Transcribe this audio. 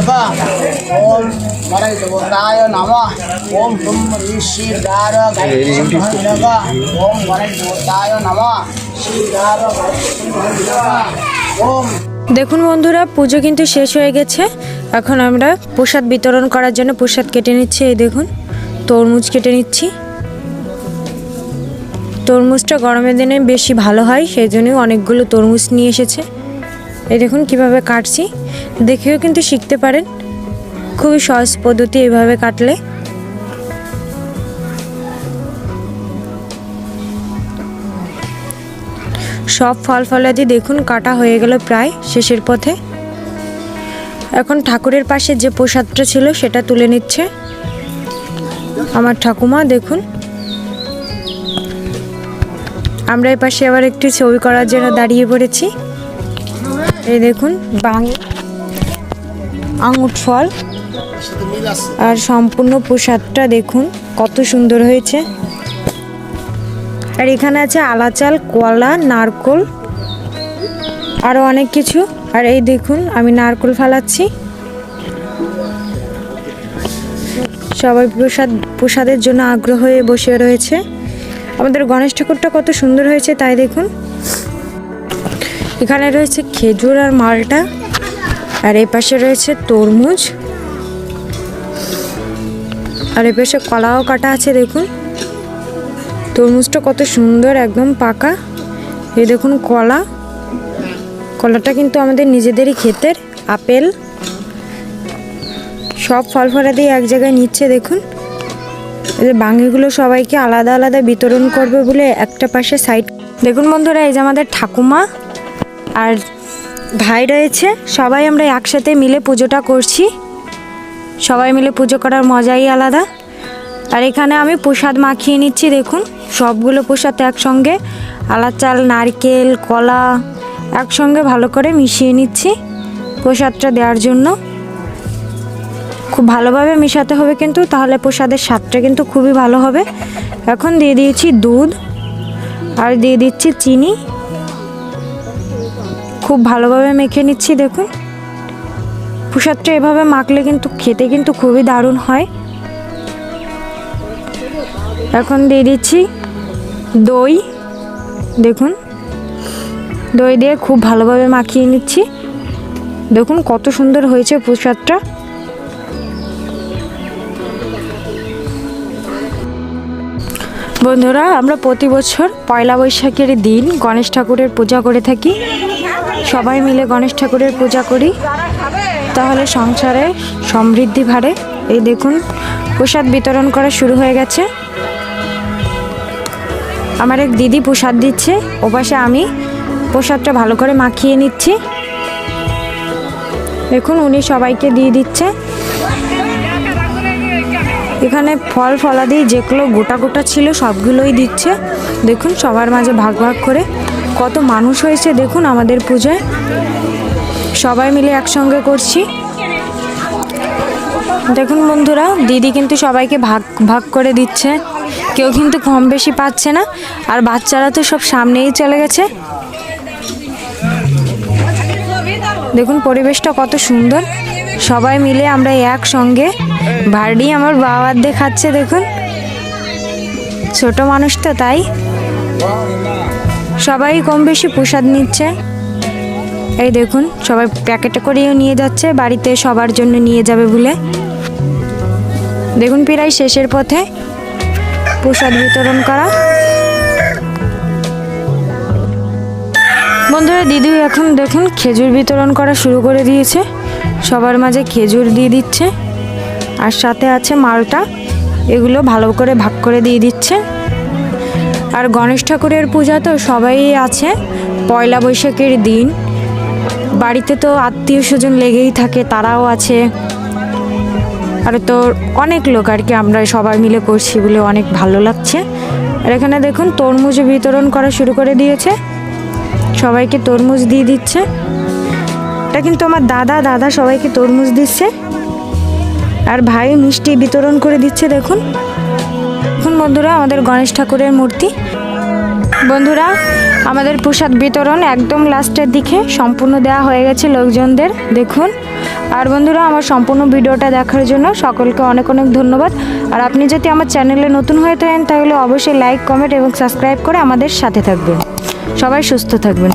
नमः ओम गणेशभूताय नमः ओम तुम ऋषि गार नमः ओम गणेशभूताय नमः श्री गार नमः ओम দেখুন বন্ধুরা পুজো কিন্তু শেষ হয়ে গেছে এখন আমরা প্রসাদ বিতরণ করার জন্য প্রসাদ কেটে নিচ্ছি এই দেখুন তরমুজ কেটে নিচ্ছি তরমুজটা গরমের দিনে বেশি ভালো হয় সেই জন্যই অনেকগুলো তরমুজ নিয়ে এসেছে এই দেখুন কীভাবে কাটছি। দেখেও কিন্তু শিখতে পারেন। খুবই সহজ পদ্ধতি এভাবে কাটলে। সব ফল ফলাদি দেখুন কাটা হয়ে গেল প্রায় শেষের পথে। এখন ঠাকুরের পাশে যে প্রসাদটা ছিল সেটা তুলে নিচ্ছে। আমার ঠাকুমা, দেখুন। আমরা এই পাশে আবার একটি ছবি করার জন্য দাঁড়িয়ে পড়েছি। এই দেখুন, বাং ফল। আর সম্পূর্ণ প্রসাদটা দেখুন, কত সুন্দর হয়েছে। আর এখানে আছে আলাচাল কলা নারকোল আরও অনেক কিছু। আর এই দেখুন, আমি নারকোল ফালাচ্ছি। সবাই প্রসাদ, প্রসাদের জন্য আগ্রহ হয়ে বসে রয়েছে। আমাদের গণেশ ঠাকুরটা কত সুন্দর হয়েছে, তাই দেখুন। এখানে রয়েছে খেজুর আর মালটা, আর এই পাশে রয়েছে তরমুজ, আর এই পাশে কলাও কাটা আছে দেখুন। তরমুজটা কত সুন্দর, একদম পাকা। এই দেখুন কলা। কলাটা কিন্তু আমাদের নিজেদেরই ক্ষেতের আপেল। সব ফল ফলা দিয়ে এক জায়গায় নিচ্ছে দেখুন। এই বাঙিগুলো সবাইকে আলাদা আলাদা বিতরণ করবে বলে একটা পাশে সাইড দেখুন বন্ধুরা, এই যে আমাদের ঠাকুমা। আর ভাই রয়েছে, সবাই আমরা একসাথে মিলে পুজোটা করছি। সবাই মিলে পুজো করার মজাই আলাদা। আর এখানে আমি প্রসাদ মাখিয়ে নিচ্ছি, দেখুন। সবগুলো প্রসাদ একসঙ্গে আলাদ চাল, নারকেল, কলা একসঙ্গে ভালো করে মিশিয়ে নিচ্ছি প্রসাদটা দেওয়ার জন্য। খুব ভালোভাবে মেশাতে হবে কিন্তু, তাহলে প্রসাদের স্বাদটা কিন্তু খুবই ভালো হবে। এখন দিয়ে দিয়েছি দুধ আর দিয়ে দিচ্ছি চিনি। খুব ভালোভাবে মেখে নিচ্ছি, দেখুন। প্রসাদটা এভাবে মাখলে কিন্তু, খেতে কিন্তু খুবই দারুণ হয়। এখন দিয়ে দিচ্ছি দই, দেখুন। দই দিয়ে খুব ভালোভাবে মাখিয়ে নিচ্ছি। দেখুন কত সুন্দর হয়েছে প্রসাদটা বন্ধুরা, আমরা প্রতি বছর পয়লা বৈশাখের দিন গণেশ ঠাকুরের পূজা করে থাকি। সবাই মিলে গণেশ ঠাকুরের পূজা করি। তাহলে সংসারে সমৃদ্ধি বাড়ে এই দেখুন, প্রসাদ বিতরণ করা শুরু হয়ে গেছে। আমার এক দিদি প্রসাদ দিচ্ছে। ওপাশে আমি প্রসাদটা ভালো করে মাখিয়ে নিচ্ছি। দেখুন, উনি সবাইকে দিয়ে দিচ্ছে। এখানে ফল ফলাদি যেগুলো গোটা গোটা ছিল, সবগুলোই দিচ্ছে। দেখুন, সবার মাঝে ভাগ ভাগ করে। কত মানুষ হয়েছে দেখুন আমাদের পুজোয়। সবাই মিলে একসঙ্গে করছি। দেখুন বন্ধুরা, দিদি কিন্তু সবাইকে ভাগ ভাগ করে দিচ্ছে। কেউ কিন্তু কম বেশি পাচ্ছে না। আর বাচ্চারা তো সব সামনেই চলে গেছে। দেখুন পরিবেশটা কত সুন্দর। সবাই মিলে আমরা একসঙ্গে। ভারডি আমার বাবার দেখাচ্ছে দেখুন। ছোট মানুষ তো তাই। সবাই কম বেশি প্রসাদ নিচ্ছে। এই দেখুন, সবাই প্যাকেটে করেও নিয়ে যাচ্ছে, বাড়িতে সবার জন্য নিয়ে যাবে বলে। দেখুন, প্রায় শেষের পথে প্রসাদ বিতরণ করা। বন্ধুরা, দিদি এখন দেখুন, খেজুর বিতরণ করা শুরু করে দিয়েছে। সবার মাঝে খেজুর দিয়ে দিচ্ছে। আর সাথে আছে মালটা, এগুলো ভালো করে ভাগ করে দিয়ে দিচ্ছে। আর গণেশ ঠাকুরের পূজা তো সবাই আছে। পয়লা বৈশাখের দিন। বাড়িতে তো আত্মীয় স্বজন লেগেই থাকে, তারাও আছে। আর তো অনেক লোক আর কি, আমরা সবাই মিলে করছি বলে অনেক ভালো লাগছে। আর এখানে দেখুন, তরমুজ বিতরণ করা শুরু করে দিয়েছে। সবাইকে তরমুজ দিয়ে দিচ্ছে। এটা কিন্তু আমার দাদা দাদা সবাইকে তরমুজ দিচ্ছে। আর ভাই মিষ্টি বিতরণ করে দিচ্ছে, দেখুন। বন্ধুরা, আমাদের গণেশ ঠাকুরের মূর্তি। বন্ধুরা, আমাদের প্রসাদ বিতরণ একদম লাস্টের দিকে, সম্পূর্ণ দেওয়া হয়ে গেছে লোকজনদের, দেখুন। আর বন্ধুরা, আমার সম্পূর্ণ ভিডিওটা দেখার জন্য সকলকে অনেক অনেক ধন্যবাদ। আর আপনি যদি আমার চ্যানেলে নতুন হয়ে থাকেন, তাহলে অবশ্যই লাইক, কমেন্ট এবং সাবস্ক্রাইব করে আমাদের সাথে থাকবেন। সবাই সুস্থ থাকবেন।